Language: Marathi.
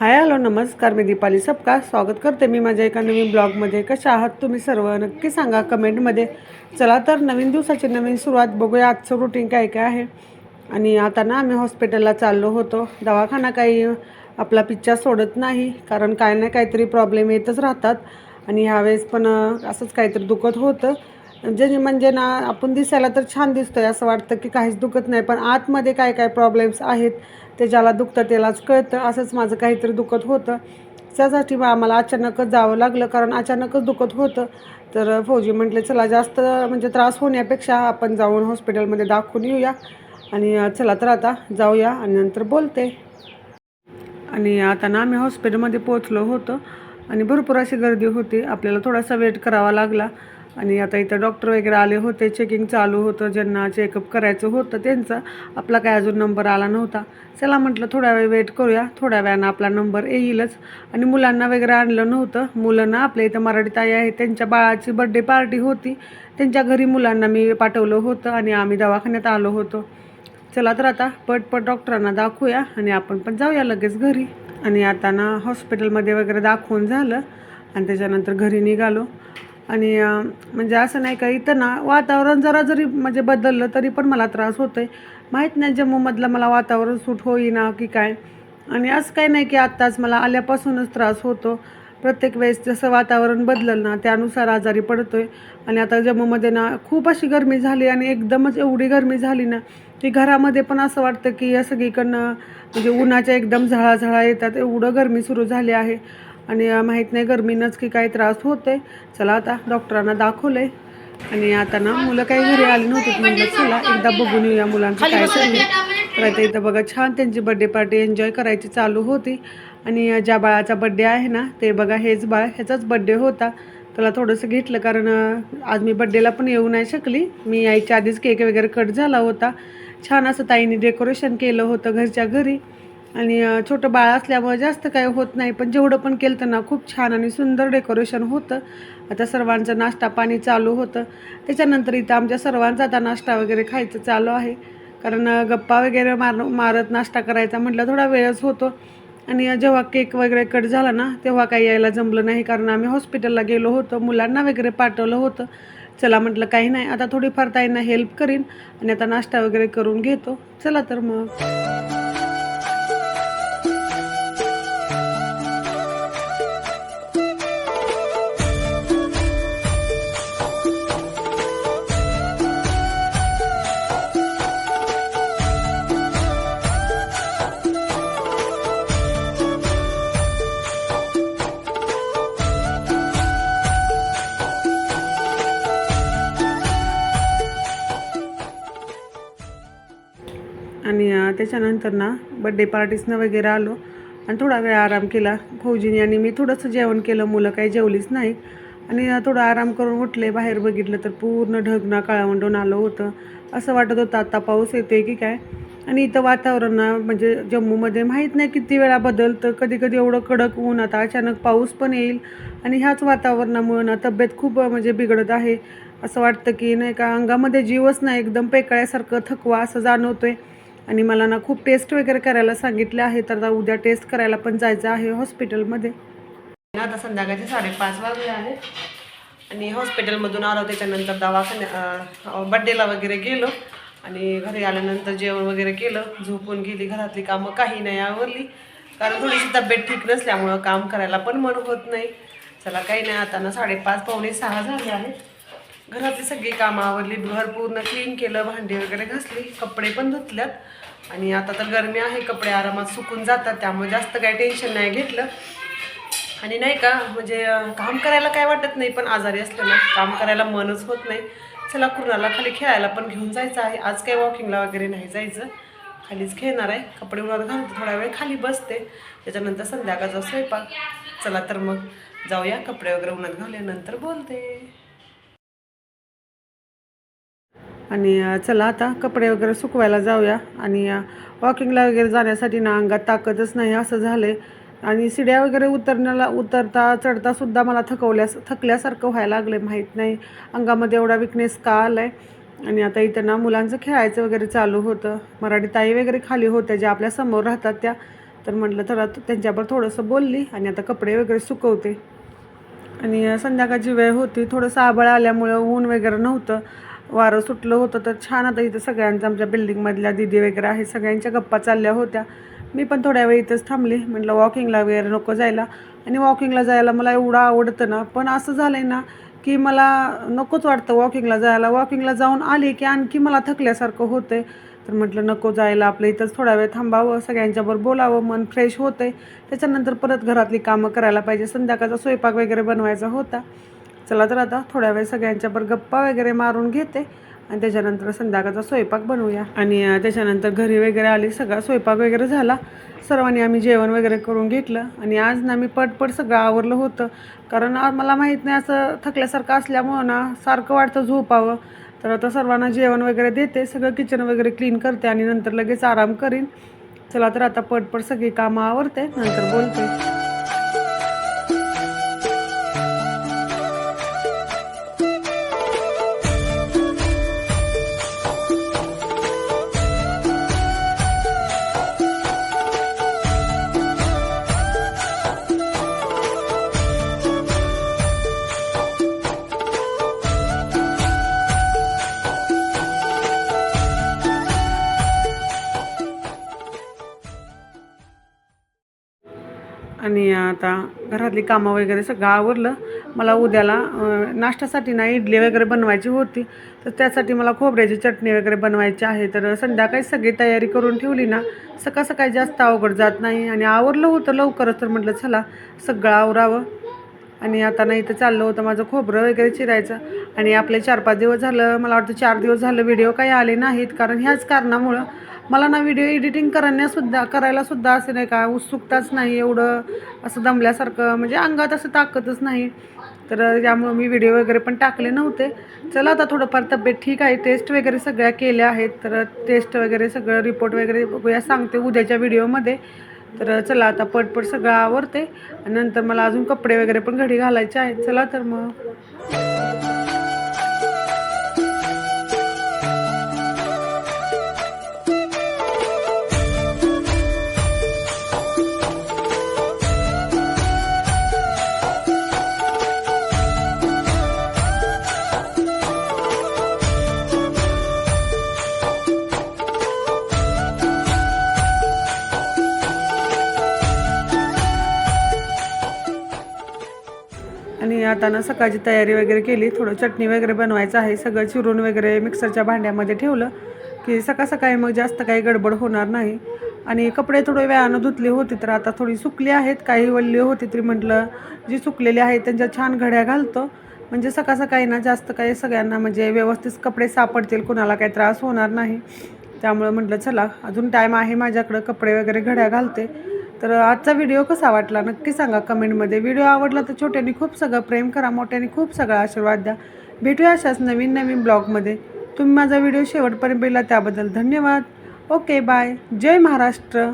हाय हॅलो नमस्कार मी दीपाली सबका स्वागत करते मी माझ्या एका नवीन ब्लॉगमध्ये. कशा आहात तुम्ही सर्व? नक्की सांगा कमेंटमध्ये. चला तर नवीन दिवसाची नवीन सुरुवात बघूया. आजचं रुटीन काय काय आहे? आणि आता ना आम्ही हॉस्पिटलला चाललो होतो. दवाखाना काही आपला पिच्चा सोडत नाही. कारण काय ना काहीतरी प्रॉब्लेम येतच राहतात. आणि ह्यावेळेस पण असंच काहीतरी दुखत होतं. जे म्हणजे ना आपण दिसायला तर छान दिसतोय असं वाटतं की काहीच दुखत नाही पण आतमध्ये काय काय प्रॉब्लेम्स आहेत ते ज्याला दुखतं त्यालाच कळतं. असंच माझं काहीतरी दुखत होतं. त्यासाठी मग आम्हाला अचानकच जावं लागलं कारण अचानकच दुखत होतं. तर फौजी म्हटले चला जास्त म्हणजे त्रास होण्यापेक्षा आपण जाऊन हॉस्पिटलमध्ये दाखवून येऊया आणि चला तर आता जाऊया आणि नंतर बोलते. आणि आता ना आम्ही हॉस्पिटलमध्ये पोचलो होतो आणि भरपूर अशी गर्दी होती. आपल्याला थोडासा वेट करावा लागला. आणि आता इथं डॉक्टर वगैरे आले होते चेकिंग चालू होतं ज्यांना चेकअप करायचं होतं त्यांचा. आपला काय अजून नंबर आला नव्हता. चला म्हटलं थोडा वेळ वेट करूया. थोड्या वेळानं आपला नंबर येईलच. आणि मुलांना वगैरे आणलं नव्हतं. मुलांना आपल्या इथं मराठी ताई आहे त्यांच्या बाळाची बड्डे पार्टी होती. त्यांच्या घरी मुलांना मी पाठवलं होतं आणि आम्ही दवाखान्यात आलो होतो. चला तर आता पटपट डॉक्टरांना दाखवूया आणि आपण पण जाऊया लगेच घरी. आणि आता ना हॉस्पिटलमध्ये वगैरे दाखवून झालं. आणि त्याच्यानंतर घरी निघालो. आणि म्हणजे असं नाही का इथं ना वातावरण जरा जरी म्हणजे बदललं तरी पण मला त्रास होतो आहे माहीत नाही जम्मूमधलं मला वातावरण सूट होईना की काय. आणि असं काही नाही की आत्ताच मला आल्यापासूनच त्रास होतो. प्रत्येक वेळेस जसं वातावरण बदललं ना त्यानुसार आजारी पडतोय. आणि आता जम्मूमध्ये ना खूप अशी गरमी झाली आणि एकदमच एवढी गरमी झाली ना की घरामध्ये पण असं वाटतं की या सगळीकडनं म्हणजे उन्हाच्या एकदम झळाझळा येतात एवढं गरमी सुरू झाली आहे. आणि माहीत नाही गरमीनंच की काही त्रास होते चला आता डॉक्टरांना दाखवलंय. आणि आता ना मुलं काही घरी आली नव्हती म्हटलं चला एकदा बघून येऊया मुलांचं काय चाललंय. तर आता इथं बघा छान त्यांची बड्डे पार्टी एन्जॉय करायची चालू होती. आणि ज्या बाळाचा बड्डे आहे ना ते बघा हेच बाळ ह्याचाच बड्डे होता. त्याला थोडंसं घेतलं कारण आज मी बड्डेला पण येऊ नाही शकली. मी यायच्या आधीच केक वगैरे कट झाला होता. छान असं ताईने डेकोरेशन केलं होतं घरच्या घरी. आणि छोटं बाळ असल्यामुळे जास्त काय होत नाही पण जेवढं पण केलं तर ना खूप छान आणि सुंदर डेकोरेशन होतं. आता सर्वांचं नाश्ता पाणी चालू होतं. त्याच्यानंतर इथं आमच्या सर्वांचा आता नाश्ता वगैरे खायचं चालू आहे. कारण गप्पा वगैरे मार मारत नाश्ता करायचा म्हटलं थोडा वेळच होतो. आणि जेव्हा केक वगैरे कट झाला ना तेव्हा काही यायला जमलं नाही. कारण आम्ही हॉस्पिटलला गेलो होतो. मुलांना वगैरे पाठवलं होतं. चला म्हटलं काही नाही. आता थोडीफार ताईंना हेल्प करीन. आणि आता नाश्ता वगैरे करून घेतो. चला तर मग. आणि त्याच्यानंतर ना बड्डे पार्टीसनं वगैरे आलो आणि थोडा वेळ आराम केला. भाऊजीने आणि मी थोडंसं जेवण केलं. मुलं काही जेवलीच नाही. आणि थोडं आराम करून उठले. बाहेर बघितलं तर पूर्ण ढगना काळवंडून आलं होतं. असं वाटत होतं आता पाऊस येते की काय? आणि इथं वातावरण ना म्हणजे जम्मूमध्ये माहीत नाही किती वेळा बदलतं. कधी कधी एवढं कडक ऊन आता अचानक पाऊस पण येईल. आणि ह्याच वातावरणामुळं ना तब्येत खूप म्हणजे बिघडत आहे. असं वाटतं की नाही का अंगामध्ये जीवच नाही. एकदम पेकळ्यासारखं थकवा असं जाणवतोय. आणि मला ना खूप टेस्ट वगैरे करायला सांगितले आहे तर आता उद्या टेस्ट करायला पण जायचं आहे हॉस्पिटलमध्ये आता संध्याकाळचे साडेपाच वाजले आहे आणि हॉस्पिटलमधून आलो त्याच्यानंतर दवाखान्या बड्डेला वगैरे गेलो. आणि घरी आल्यानंतर जेवण वगैरे केलं. झोपून गेली घरातली कामं काही नाही आवरली. कारण थोडीशी तब्येत ठीक नसल्यामुळं काम करायला पण मन होत नाही. चला काही नाही आता ना साडेपाच पावणे सहा झाले आहेत. घरातली सगळी कामं आवरली घर पूर्ण क्लीन केलं भांडी वगैरे घासली कपडे पण धुतल्यात. आणि आता तर गरमी आहे कपडे आरामात सुकून जातात त्यामुळे जास्त काही टेन्शन नाही घेतलं. आणि नाही का म्हणजे काम करायला काय वाटत नाही पण आजारी असलं ना काम करायला मनच होत नाही. चला कुणाला खाली खेळायला पण घेऊन जायचं आहे. आज काही वॉकिंगला वगैरे नाही जायचं. खालीच खेळणार आहे. कपडे उन्हात घालते थोडा वेळ खाली बसते. त्याच्यानंतर संध्याकाळचा स्वयंपाक. चला तर मग जाऊया कपडे वगैरे उन्हात घालल्यानंतर बोलते. आणि चला आता कपडे वगैरे सुकवायला जाऊया. आणि वॉकिंगला वगैरे जाण्यासाठी ना अंगात ताकदच नाही असं झालंय. आणि शिड्या वगैरे उतरण्याला उतरता चढता सुद्धा मला थकवल्यास थकल्यासारखं व्हायला लागलं माहीत नाही. अंगामध्ये एवढा विकनेस का आला आहे आणि आता इथं ना मुलांचं खेळायचं वगैरे चालू होतं. मराठी ताई वगैरे खाली होत्या ज्या आपल्यासमोर राहतात त्या. तर म्हटलं तर त्यांच्यावर थोडंसं बोलली आणि आता कपडे वगैरे सुकवते. आणि संध्याकाळची वेळ होती. थोडंसं आबळ आल्यामुळं ऊन वगैरे नव्हतं. वारं सुटलं होतं तर छान आता इथं सगळ्यांचं आमच्या बिल्डिंगमधल्या दिदी वगैरे आहे सगळ्यांच्या गप्पा चालल्या होत्या. मी पण थोड्या वेळ इथंच थांबली. म्हटलं वॉकिंगला वगैरे नको जायला. आणि वॉकिंगला जायला मला एवढं आवडतं ना. पण असं झालं आहे ना की मला नकोच वाटतं वॉकिंगला जायला. वॉकिंगला जाऊन आले की आणखी मला थकल्यासारखं होतं आहे तर म्हटलं नको जायला. आपलं इथंच थोडा वेळ थांबावं. सगळ्यांच्याबरोबर बोलावं. मन फ्रेश होतं आहे त्याच्यानंतर परत घरातली कामं करायला पाहिजे. संध्याकाळचा स्वयंपाक वगैरे बनवायचा होता. चला तर आता थोड्या वेळ सगळ्यांच्यावर गप्पा वगैरे मारून घेते आणि त्याच्यानंतर संध्याकाळचा स्वयंपाक बनवूया. आणि त्याच्यानंतर घरी वगैरे आली सगळा स्वयंपाक वगैरे झाला. सर्वांनी आम्ही जेवण वगैरे करून घेतलं. आणि आज ना मी पटपट सगळं आवरलं होतं. कारण आज मला माहीत नाही असं थकल्यासारखं असल्यामुळं ना सारखं वाटतं झोपावं. तर आता सर्वांना जेवण वगैरे देते सगळं किचन वगैरे क्लीन करते आणि नंतर लगेच आराम करीन. चला तर आता पटपट सगळी कामं आवरते नंतर बोलते. आणि आता घरातली कामं वगैरे सगळं आवरलं. मला उद्याला नाश्त्यासाठी ना इडली वगैरे बनवायची होती. तर त्यासाठी मला खोबऱ्याची चटणी वगैरे बनवायची आहे. तर संध्याकाळी सगळी तयारी करून ठेवली ना सकाळ सकाळी जास्त अवघड जात नाही. आणि आवरलं होतं लवकरच तर म्हटलं चला सगळं आवरावं. आणि आता नाही तर चाललं होतं माझं खोबरं वगैरे चिरायचं. आणि आपले चार पाच दिवस झालं मला वाटतं चार दिवस झालं व्हिडिओ काही आले नाहीत. कारण ह्याच कारणामुळं मला ना व्हिडिओ एडिटिंग करण्यासुद्धा करायलासुद्धा असे नाही का उत्सुकताच नाही एवढं असं दमल्यासारखं म्हणजे अंगात असं ताकदच नाही. तर त्यामुळं मी व्हिडिओ वगैरे पण टाकले नव्हते. चला आता थोडंफार तब्येत ठीक आहे टेस्ट वगैरे सगळ्या केल्या आहेत. तर टेस्ट वगैरे सगळं रिपोर्ट वगैरे बघूया सांगते उद्याच्या व्हिडिओमध्ये तर चला आता पटपट सगळं आवरते. आणि नंतर मला अजून कपडे वगैरे पण घडी घालायचे आहेत. चला तर मग. मी आता ना सकाळची तयारी वगैरे केली. थोडं चटणी वगैरे बनवायचं आहे. सगळं चिरून वगैरे मिक्सरच्या भांड्यामध्ये ठेवलं की सकाळ सकाळी मग जास्त काही गडबड होणार नाही. आणि कपडे थोडे वेळानं धुतले होती तर आता थोडी सुकली आहेत. काही वल्ली होती तरी म्हटलं जी सुकलेली आहेत त्यांच्या छान घड्या घालतो. म्हणजे सकाळ सकाळी ना जास्त काही सगळ्यांना म्हणजे व्यवस्थित कपडे सापडतील. कुणाला काही त्रास होणार नाही. त्यामुळं म्हटलं चला अजून टाईम आहे माझ्याकडं. कपडे वगैरे घड्या घालते. तर आजचा व्हिडिओ कसा वाटला नक्की सांगा कमेंटमध्ये. व्हिडिओ आवडला तर छोट्याने खूप सगळं प्रेम करा मोठ्याने खूप सगळा आशीर्वाद द्या. भेटूया अशाच नवीन नवीन ब्लॉगमध्ये. तुम्ही माझा व्हिडिओ शेवटपर्यंत पाहिला त्याबद्दल धन्यवाद. ओके बाय जय महाराष्ट्र.